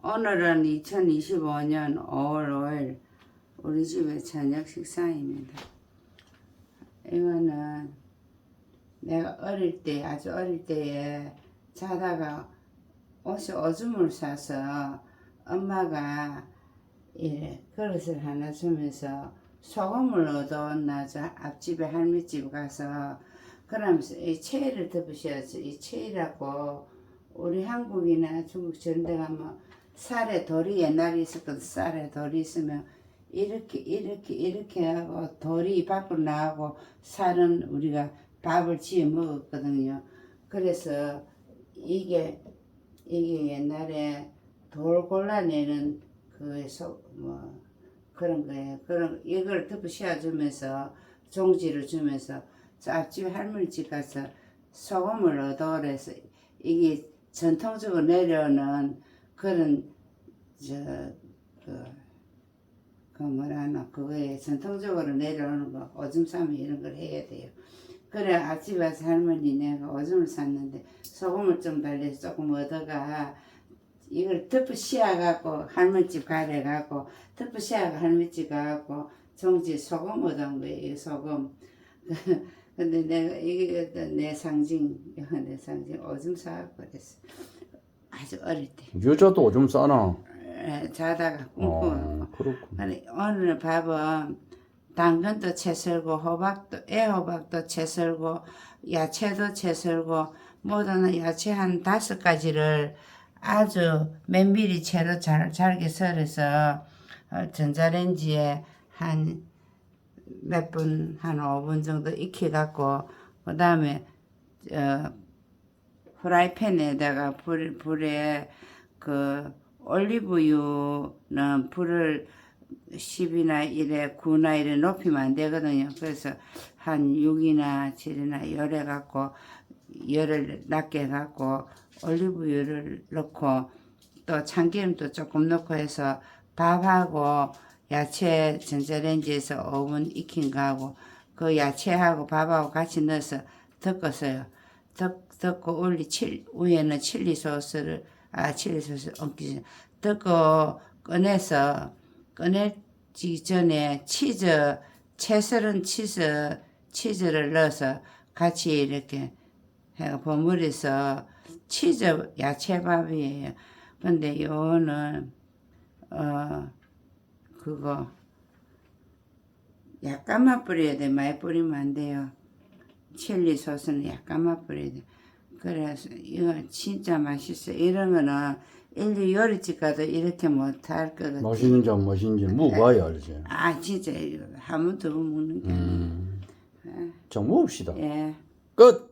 오늘은 2025년 5월 5일 우리 집의 저녁 식사입니다. 이거는 내가 어릴 때 아주 어릴 때에 자다가 옷이 오줌을 싸서 엄마가 이 그릇을 하나 주면서 소금을 얻어왔나 저 앞집에 할매집 가서 그러면서 이 체를 덮으셔야지 이 체라고 우리 한국이나 중국 데 가면 쌀에 돌이 옛날에 있었거든 쌀에 돌이 있으면 이렇게 이렇게 이렇게 하고 돌이 밖으로 나가고 쌀은 우리가 밥을 지어 먹었거든요 그래서 이게 이게 옛날에 돌 골라내는 그뭐 그런 거예요. 그런 이걸 덮어 씌워주면서 종지를 주면서 저 앞집 할머니 집 가서 소금을 얻어오래서 이게 전통적으로 내려오는 그런 저그 그 뭐라나 그거에 전통적으로 내려오는 거 오줌 싸면 이런 걸 해야 돼요. 그래 아침 와서 할머니 내가 오줌을 쌌는데 소금을 좀 달래서 조금 얻어가. 이걸 덮어 씌워갖고 할머니 집 가래갖고 덮어 씌워가 할머니 집 가갖고 종지 소금 얻은 거예요 이 소금. 근데 내가 이게 내 상징 내 상징 오줌 싸갖고 그랬어 아주 어릴 때 여자도 오줌 싸나? 에, 자다가 거 어, 그렇군. 아니 오늘 밥은 당근도 채 썰고 호박도 애호박도 채 썰고 야채도 채 썰고 모든 야채 한 다섯 가지를 아주 면밀히 채로 잘 잘게 썰어서 어, 전자레인지에 한 몇 분, 한 5분 정도 익혀갖고, 그 다음에, 어, 프라이팬에다가 불, 불에 그 올리브유는 불을 10이나 1에 9나 1에 높이면 안 되거든요. 그래서 한 6이나 7이나 열에 갖고 열을 낮게 갖고 올리브유를 넣고 또 참기름도 조금 넣고 해서 밥하고 야채 전자레인지에서 5분 익힌 거하고 그 야채하고 밥하고 같이 넣어서 덮었어요. 덮, 덮고 올리 칠, 위에는 칠리 소스를 아 칠리 소스 얹기 덮고 꺼내서 꺼내기 전에 치즈 채 썰은 치즈 치즈를 넣어서 같이 이렇게 해가 버무려서 치즈 야채밥이에요. 근데 요거는 어 그거 약간만 뿌려야 돼. 많이 뿌리면 안 돼요. 칠리 소스는 약간만 뿌려야 돼. 그래서 이거 진짜 맛있어. 이런 거는 인류 요리집 가도 이렇게 못할 것 같아. 맛있는지 안 맛있는지 먹어봐야 알지. 아 진짜 이거 한번 더 먹는 게. 음. 자, 먹읍시다. 예. 끝!